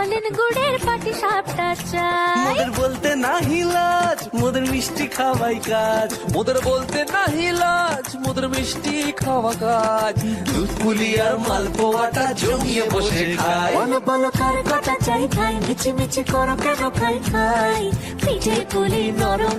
ক্ষীর গুড়ের পাটি সাপটা চাই মোদের বলতে না হিলাজ মোদের মিষ্টি খাওয়াই কাজ। মোদের বলতে না হিলাজ মোদের মিষ্টি খাওয়া কাজ। দুধ পুলি আর মালপোয়াটা জমিয়ে বসে খায়। বলো বলো কার কথা চাই খাই মিছে মিছি করো কেন খাই খাই পিঠে পুলি নরম